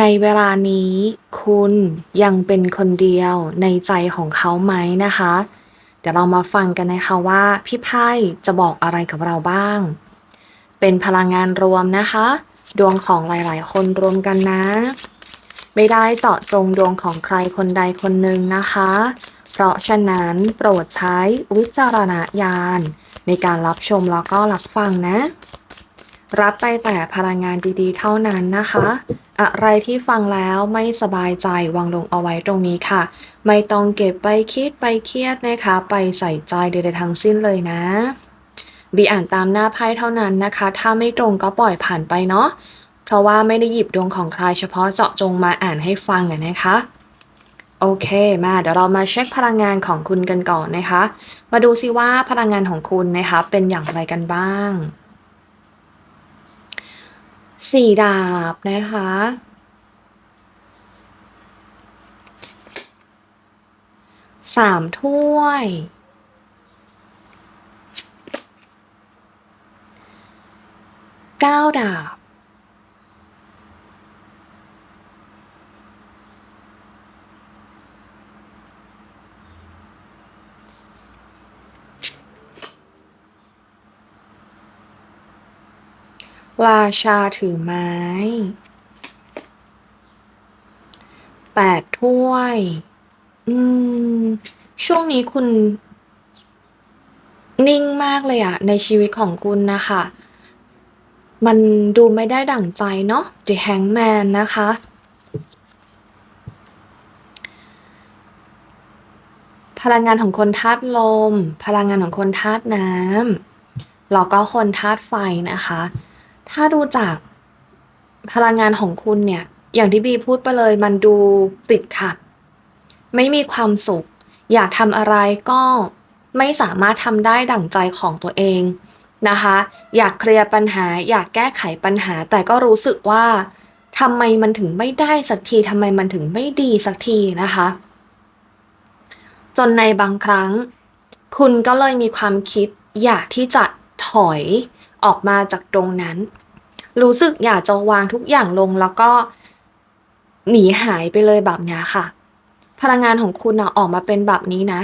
ในเวลานี้คุณยังเป็นคนเดียวในใจของเขาไหมนะคะ เดี๋ยวเรามาฟังกันนะคะว่าพี่ไพ่จะบอกอะไรกับเราบ้าง เป็นพลังงานรวมนะคะ ดวงของหลายๆ คนรวมกันนะ ไม่ได้เจาะจงดวงของใครคนใดคนหนึ่งนะคะ เพราะฉะนั้นโปรดใช้วิจารณญาณในการรับชมแล้วก็รับฟังนะ รับไปแต่พลังงานดีๆ เท่านั้นนะคะ อะไรที่ฟังแล้วไม่สบายใจวางลงเอาไว้ตรงนี้ค่ะ ไม่ต้องเก็บไปคิดไปเครียดนะคะ ไปใส่ใจใดๆทั้งสิ้นเลยนะ บีอ่านตามหน้าไพ่เท่านั้นนะคะ ถ้าไม่ตรงก็ปล่อยผ่านไปเนาะ เพราะว่าไม่ได้หยิบดวงของใครเฉพาะเจาะจงมาอ่านให้ฟังอะนะคะโอเค มาเดี๋ยวเรามาเช็คพลังงานของคุณกันก่อนนะคะ มาดูซิว่าพลังงานของคุณนะคะเป็นอย่างไรกันบ้าง สี่ดาบนะคะ สามถ้วย เก้าดาบ ราชาถือไม้ แปดถ้วย อืม ช่วงนี้คุณนิ่งมากเลยอะในชีวิตของคุณนะคะ มันดูไม่ได้ดั่งใจเนาะ The Hangman นะคะ พลังงานของคนธาตุลม พลังงานของคนธาตุน้ำแล้วก็คนธาตุไฟนะคะ ถ้าดูจากพลังงานของคุณเนี่ย อย่างที่บีพูดไปเลยมันดูติดขัด ไม่มีความสุข อยากทำอะไรก็ไม่สามารถทำได้ดั่งใจของตัวเองนะคะ อยากเคลียร์ปัญหา อยากแก้ไขปัญหา แต่ก็รู้สึกว่าทำไมมันถึงไม่ได้สักทีทำไมมันถึงไม่ดีสักทีนะคะ จนในบางครั้ง คุณก็เลยมีความคิด อยากที่จะถอยออกมาจากตรงนั้น รู้สึกอยากจะวางทุกอย่างลงแล้วก็หนีหายไปเลยแบบนี้ค่ะ พลังงานของคุณอออกมาเป็นแบบนี้นะ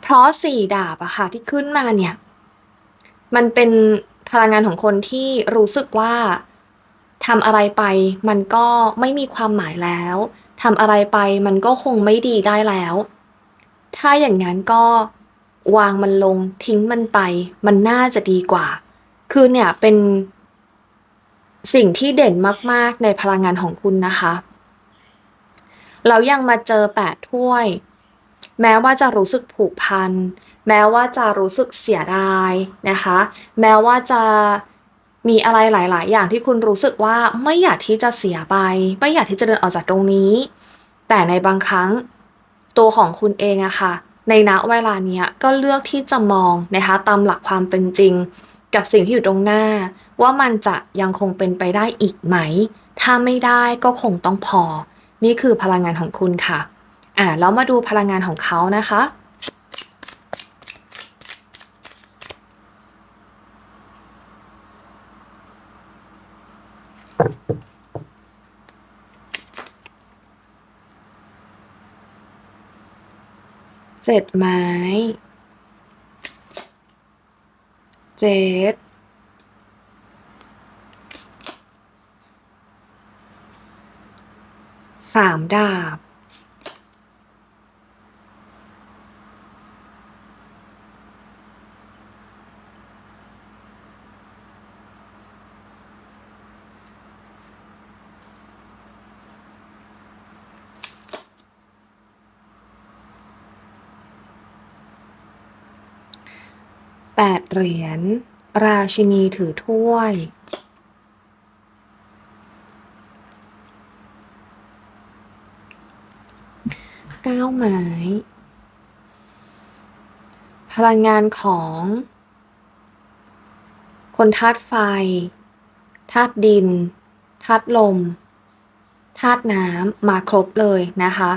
เพราะสี่ดาบอะค่ะที่ขึ้นมาเนี่ย มันเป็นพลังงานของคนที่รู้สึกว่าทำอะไรไป มันก็ไม่มีความหมายแล้วทำอะไรไปมันก็คงไม่ดีได้แล้ว ถ้าอย่างนั้นก็วางมันลงทิ้งมันไป มันน่าจะดีกว่า คือเนี่ยเป็นสิ่งที่เด่นมาก ๆ ในพลังงานของคุณนะคะแล้วยังมาเจอแปดถ้วย แม้ว่าจะรู้สึกผูกพัน แม้ว่าจะรู้สึกเสียดายนะคะ แม้ว่าจะมีอะไรหลาย ๆ อย่างที่คุณรู้สึกว่าไม่อยากที่จะเสียไป ไม่อยากที่จะเดินออกจากตรงนี้ แต่ในบางครั้งตัวของคุณเองอะค่ะ ในณเวลาเนี้ยก็เลือกที่จะมองนะคะตามหลักความเป็นจริง กับสิ่งที่อยู่ตรงหน้า ว่ามันจะยังคงเป็นไปได้อีกไหม ถ้าไม่ได้ก็คงต้องพอ นี่คือพลังงานของคุณค่ะ อ่าแล้วมาดูพลังงานของเขานะคะเจ็ดไม้ เจ็ดสามดาบ แปดเหรียญ ราชินีถือถ้วย เก้าไม้ พลังงานของ คนธาตุไฟ ธาตุดิน ธาตุลม ธาตุน้ำ มาครบเลยนะคะ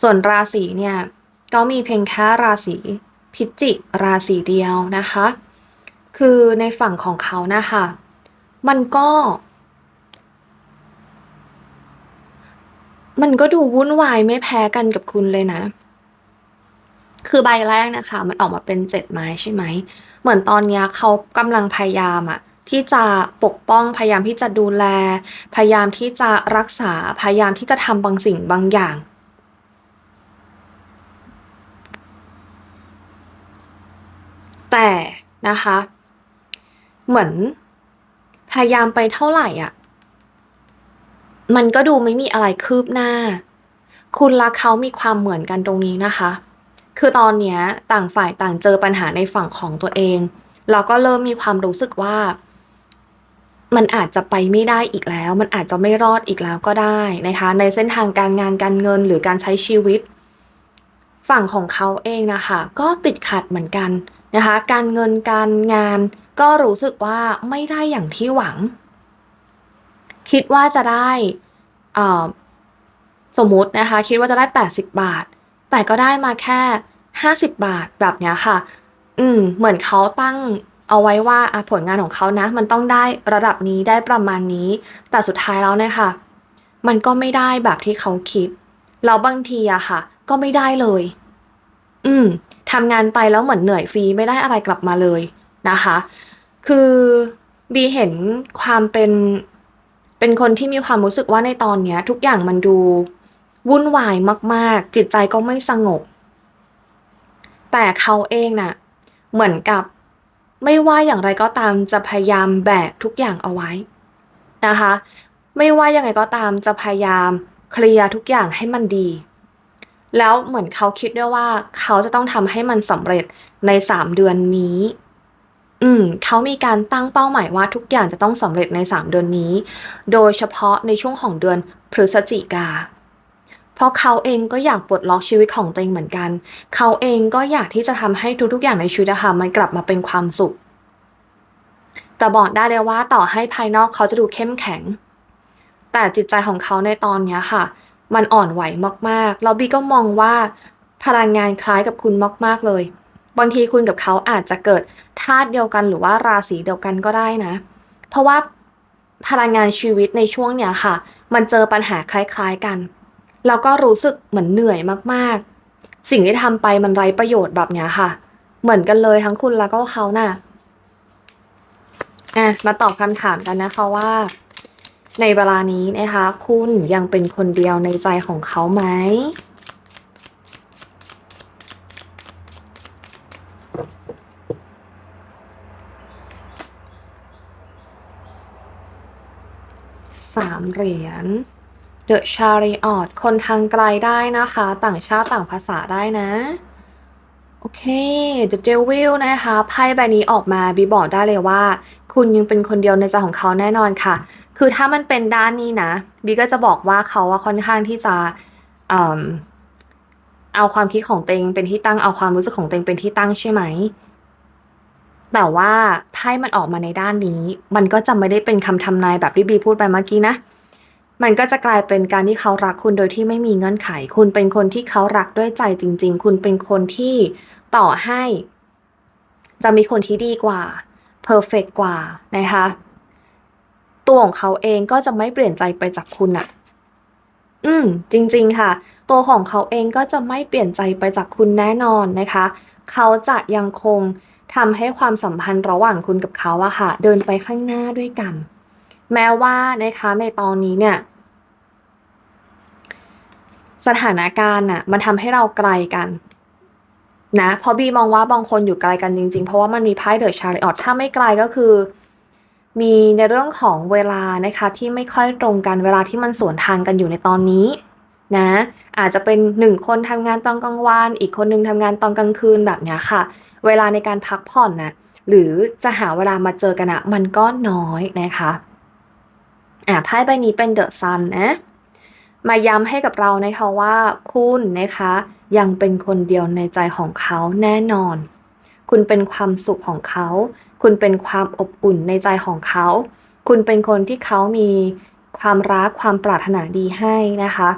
ส่วนราศีเนี่ย ก็มีเพียงแค่ราศี พิจิกราศีเดียวนะคะ คือในฝั่งของเขานะคะ มันก็ มันก็ดูวุ่นวายไม่แพ้กันกับคุณเลยนะ คือใบแรกนะคะ มันออกมาเป็นเจ็ดไม้ใช่ไหม เหมือนตอนนี้เขากำลังพยายามอะที่จะปกป้องพยายามที่จะดูแล พยายามที่จะรักษาพยายามที่จะทำบางสิ่งบางอย่าง แต่นะคะ เหมือนพยายามไปเท่าไหร่อะ มันก็ดูไม่มีอะไรคืบหน้า คุณรักเขามีความเหมือนกันตรงนี้นะคะ คือตอนเนี้ยต่างฝ่ายต่างเจอปัญหาในฝั่งของตัวเองแล้วก็เริ่มมีความรู้สึกว่า มันอาจจะไปไม่ได้อีกแล้ว มันอาจจะไม่รอดอีกแล้วก็ได้นะคะ ในเส้นทางการงานการเงินหรือการใช้ชีวิต ฝั่งของเขาเองนะคะ ก็ติดขัดเหมือนกัน นะคะ การเงินการงานก็รู้สึกว่าไม่ได้อย่างที่หวัง คิดว่าจะได้สมมตินะคะ คิดว่าจะได้ 80 บาท แต่ก็ได้มาแค่ 50 บาทแบบเนี้ยค่ะ อืม เหมือนเขาตั้งเอาไว้ว่าผลงานของเขานะ มันต้องได้ระดับนี้ได้ประมาณนี้ แต่สุดท้ายแล้วเนี่ยค่ะ มันก็ไม่ได้แบบที่เขาคิดแล้วบางทีอะค่ะ ก็ไม่ได้เลย อืม ทำงานไปแล้วเหมือนเหนื่อยฟรีไม่ได้อะไรกลับมาเลยนะคะ คือบีเห็นความเป็นเป็นคนที่มีความรู้สึกว่าในตอนเนี้ย ทุกอย่างมันดูวุ่นวายมาก ๆ จิตใจก็ไม่สงบ แต่เขาเองน่ะ เหมือนกับไม่ว่าอย่างไรก็ตามจะพยายามแบกทุกอย่างเอาไว้นะคะ ไม่ว่ายังไงก็ตามจะพยายามเคลียร์ทุกอย่างให้มันดี แล้วเหมือนเขาคิดด้วยว่าเขาจะต้องทำให้มันสำเร็จในสามเดือนนี้ อืม เขามีการตั้งเป้าหมายว่าทุกอย่างจะต้องสำเร็จในสามเดือนนี้ โดยเฉพาะในช่วงของเดือนพฤศจิกาเพราะเขาเองก็อยากปลดล็อกชีวิตของตัวเองเหมือนกัน เขาเองก็อยากที่จะทำให้ทุกๆอย่างในชีวิตอะค่ะมันกลับมาเป็นความสุข แต่บอกได้เลยว่าต่อให้ภายนอกเขาจะดูเข้มแข็ง แต่จิตใจของเขาในตอนนี้ค่ะ มันอ่อนไหวมากๆ แล้วบีก็มองว่าพลังงานคล้ายกับคุณมากๆเลย บางทีคุณกับเขาอาจจะเกิดธาตุเดียวกันหรือว่าราศีเดียวกันก็ได้นะ เพราะว่าพลังงานชีวิตในช่วงเนี้ยค่ะ มันเจอปัญหาคล้ายๆกัน แล้วก็รู้สึกเหมือนเหนื่อยมากๆ สิ่งที่ทำไปมันไร้ประโยชน์แบบเนี้ยค่ะ เหมือนกันเลยทั้งคุณแล้วก็เขาน่ะอะมาตอบคำถามกันนะคะว่า ในเวลานี้นะคะ คุณยังเป็นคนเดียวในใจของเขาไหม สามเหรียญ The Chariot คนทางไกลได้นะคะ ต่างชาติต่างภาษาได้นะ โอเค The Devil นะคะ ไพ่ใบนี้ออกมาบีบอกได้เลยว่า คุณยังเป็นคนเดียวในใจของเขาแน่นอนค่ะ คือถ้ามันเป็นด้านนี้นะบีก็จะบอกว่าเขาว่าค่อนข้างที่จะเอาความคิดของตัวเองเป็นที่ตั้งเอาความรู้สึกของตัวเองเป็นที่ตั้งใช่ไหม แต่ว่าไพ่มันออกมาในด้านนี้ มันก็จะไม่ได้เป็นคำทำนายแบบที่บีพูดไปเมื่อกี้นะ มันก็จะกลายเป็นการที่เขารักคุณโดยที่ไม่มีเงื่อนไข คุณเป็นคนที่เขารักด้วยใจจริง ๆ คุณเป็นคนที่ต่อให้ จะมีคนที่ดีกว่าเพอร์เฟกกว่านะคะ ตัวของเขาเองก็จะไม่เปลี่ยนใจไปจากคุณอะอืม จริง ๆ ค่ะ ตัวของเขาเองก็จะไม่เปลี่ยนใจไปจากคุณแน่นอนนะคะ เขาจะยังคงทำให้ความสัมพันธ์ระหว่างคุณกับเขาอะค่ะ เดินไปข้างหน้าด้วยกัน แม้ว่านะคะในตอนนี้เนี่ย สถานการณ์น่ะมันทำให้เราไกลกันนะเพราะบีมองว่าบางคนอยู่ไกลกันจริง ๆ เพราะว่ามันมีไพ่เดอะชาริออตถ้าไม่ไกลก็คือ มีในเรื่องของเวลานะคะที่ไม่ค่อยตรงกันเวลาที่มันสวนทางกันอยู่ในตอนนี้นะอาจจะเป็นหนึ่งคนทำงานตอนกลางวันอีกคนนึงทำงานตอนกลางคืนแบบเนี้ยค่ะ เวลาในการพักผ่อนนะหรือจะหาเวลามาเจอกันอะมันก็น้อยนะคะอ่าไพ่ใบนี้เป็นเดอะซันนะมาย้ำให้กับเรานะคะว่าคุณนะคะยังเป็นคนเดียวในใจของเขาแน่นอน คุณเป็นความสุขของเขา คุณเป็นความอบอุ่นในใจของเขา คุณเป็นคนที่เขามีความรักความปรารถนาดีให้นะคะ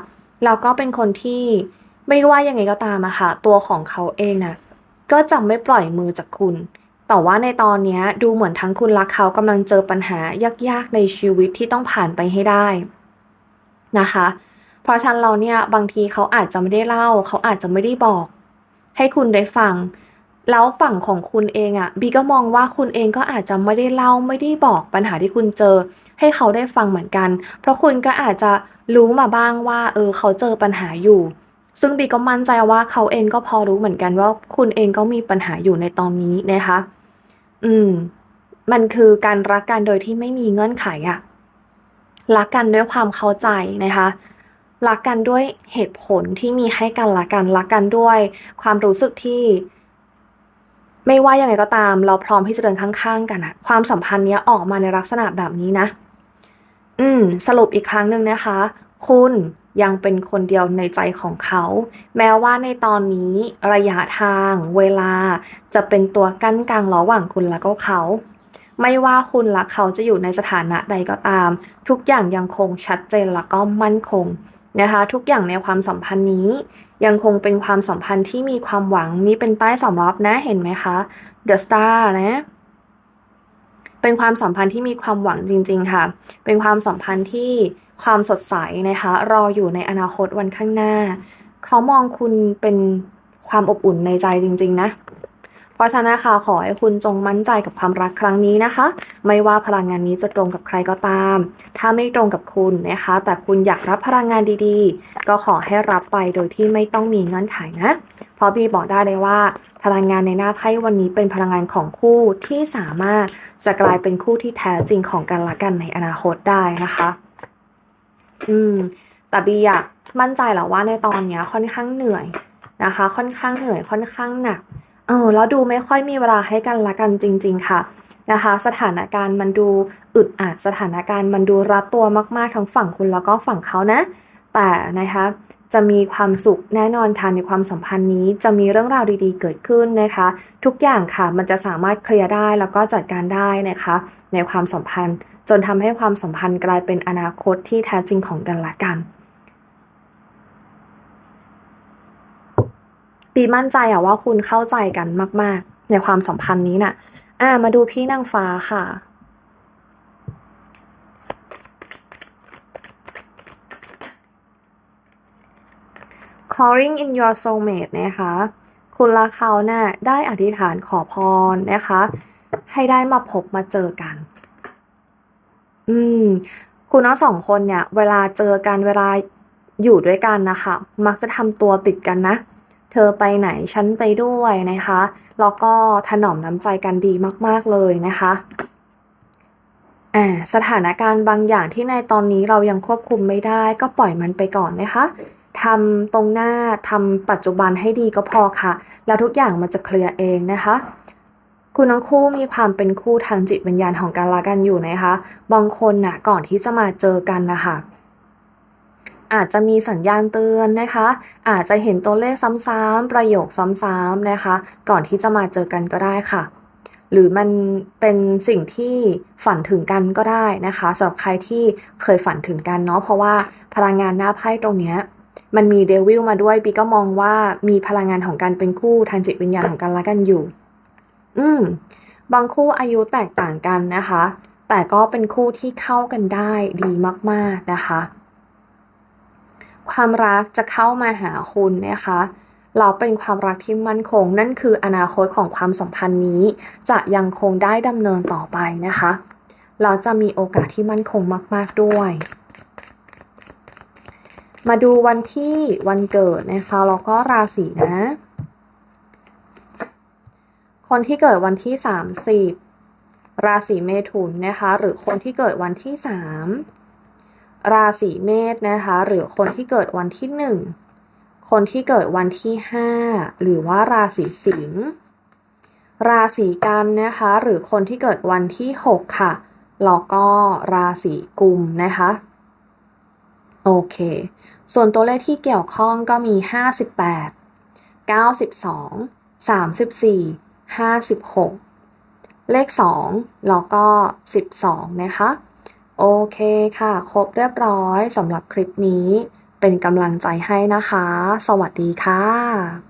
แล้วก็เป็นคนที่ไม่ว่ายังไงก็ตามอะค่ะ ตัวของเขาเองนะก็จะไม่ปล่อยมือจากคุณ แต่ว่าในตอนนี้ดูเหมือนทั้งคุณและเขากำลังเจอปัญหายากๆในชีวิตที่ต้องผ่านไปให้ได้นะคะ เพราะฉะนั้นเราเนี่ยบางทีเขาอาจจะไม่ได้เล่า เขาอาจจะไม่ได้บอก ให้คุณได้ฟัง แล้วฝั่งของคุณเองอะ่ะบีก็มองว่าคุณเองก็อาจจะไม่ได้เล่าไม่ได้บอกปัญหาที่คุณเจอ ให้เขาได้ฟังเหมือนกัน เพราะคุณก็อาจจะรู้มาบ้างว่าเออเขาเจอปัญหาอยู่ ซึ่งบีก็มั่นใจว่าเขาเองก็พอรู้เหมือนกันว่าคุณเองก็มีปัญหาอยู่ในตอนนี้นะคะ อืม มันคือการรักกันโดยที่ไม่มีเงื่อนไขอะรักกันด้วยความเข้าใจนะคะรักกันด้วยเหตุผลที่มีให้กันละกันรักกันด้วย ความรู้สึกที่ ไม่ว่ายังไงก็ตาม เราพร้อมที่จะเดินข้างๆ กันอะความสัมพันธ์เนี้ยออกมาในลักษณะแบบนี้นะ อืม สรุปอีกครั้งหนึ่งนะคะ คุณยังเป็นคนเดียวในใจของเขา แม้ว่าในตอนนี้ระยะทาง เวลา จะเป็นตัวกั้นกลางระหว่างคุณและก็เขา ไม่ว่าคุณและเขาจะอยู่ในสถานะใดก็ตาม ทุกอย่างยังคงชัดเจนแล้วก็มั่นคงนะคะ ทุกอย่างในความสัมพันธ์นี้ ยังคงเป็นความสัมพันธ์ที่มีความหวังนี่เป็นใต้สำรับนะเห็นไหมคะ The Star นะเป็นความสัมพันธ์ที่มีความหวังจริง ๆ ค่ะ เป็นความสัมพันธ์ที่ความสดใสนะคะ รออยู่ในอนาคตวันข้างหน้า เขามองคุณเป็นความอบอุ่นในใจจริง ๆ นะ เพราะฉะนั้นค่ะขอให้คุณจงมั่นใจกับความรักครั้งนี้นะคะ ไม่ว่าพลังงานนี้จะตรงกับใครก็ตาม ถ้าไม่ตรงกับคุณนะคะ แต่คุณอยากรับพลังงานดีๆ ก็ขอให้รับไปโดยที่ไม่ต้องมีเงื่อนไขนะเพราะบีบอกได้เลยว่า พลังงานในหน้าไพ่วันนี้เป็นพลังงานของคู่ที่สามารถจะกลายเป็นคู่ที่แท้จริงของกันและกันในอนาคตได้นะคะ อืม แต่บีอยากมั่นใจแหละว่าในตอนเนี้ยค่อนข้างเหนื่อยนะคะ ค่อนข้างเหนื่อยค่อนข้างหนัก เออแล้วดูไม่ค่อยมีเวลาให้กันละกันจริง ๆ ค่ะนะคะ สถานการณ์มันดูอึดอัดสถานการณ์มันดูรัดตัวมากๆทั้งฝั่งคุณแล้วก็ฝั่งเขานะ แต่นะคะจะมีความสุขแน่นอนค่ะในความสัมพันธ์นี้จะมีเรื่องราวดีๆ เกิดขึ้นนะคะ ทุกอย่างค่ะมันจะสามารถเคลียร์ได้แล้วก็จัดการได้นะคะ ในความสัมพันธ์ จนทำให้ความสัมพันธ์กลายเป็นอนาคตที่แท้จริงของกันและกัน ปีมั่นใจอะว่าคุณเข้าใจกันมาก ๆ ในความสัมพันธ์นี้น่ะ อ่า มาดูพี่นางฟ้าค่ะ calling in your soulmate นะคะ คุณและเขาเนี่ยได้อธิษฐานขอพรนะคะ ให้ได้มาพบมาเจอกัน อืม คุณทั้งสองคนเนี่ย เวลาเจอกันเวลาอยู่ด้วยกันนะคะ มักจะทำตัวติดกันนะ เธอไปไหนฉันไปด้วยนะคะ แล้วก็ถนอมน้ำใจกันดีมากๆเลยนะคะสถานการณ์บางอย่างที่ในตอนนี้เรายังควบคุมไม่ได้ ก็ปล่อยมันไปก่อนนะคะทำตรงหน้าทำปัจจุบันให้ดีก็พอค่ะ แล้วทุกอย่างมันจะเคลียร์เองนะคะ คุณทั้งคู่มีความเป็นคู่ทางจิตวิญญาณของกันและกันอยู่นะคะ บางคนน่ะก่อนที่จะมาเจอกันนะคะ อาจจะมีสัญญาณเตือนนะคะ อาจจะเห็นตัวเลขซ้ำๆประโยคซ้ำๆนะคะ ก่อนที่จะมาเจอกันก็ได้ค่ะ หรือมันเป็นสิ่งที่ฝันถึงกันก็ได้นะคะสำหรับใครที่เคยฝันถึงกันเนาะเพราะว่าพลังงานหน้าไพ่ตรงเนี้ยมันมีเดวิลมาด้วยปีก็มองว่ามีพลังงานของการเป็นคู่ทางจิตวิญญาณของกันและกันอยู่ อืมบางคู่อายุแตกต่างกันนะคะ แต่ก็เป็นคู่ที่เข้ากันได้ดีมากๆนะคะ ความรักจะเข้ามาหาคุณนะคะเราเป็นความรักที่มั่นคง นั่นคืออนาคตของความสัมพันธ์นี้ จะยังคงได้ดำเนินต่อไปนะคะ เราจะมีโอกาสที่มั่นคงมาก ๆด้วย มาดูวันที่วันเกิดนะคะแล้วก็ราศีนะ คนที่เกิดวันที่ 30 ราศีเมถุนนะคะ หรือคนที่เกิดวันที่ 3 ราศีเมษนะคะ หรือคนที่เกิดวันที่ 1 คนที่เกิดวันที่ 5 หรือว่าราศีสิงห์ราศีกันนะคะ หรือคนที่เกิดวันที่ 6 ค่ะแล้วก็ราศีกุมนะคะ โอเค ส่วนตัวเลขที่เกี่ยวข้องก็มี 58 92 34 56 เลข 2 แล้วก็ 12 นะคะ โอเคค่ะ ครบเรียบร้อยสำหรับคลิปนี้ เป็นกำลังใจให้นะคะ สวัสดีค่ะ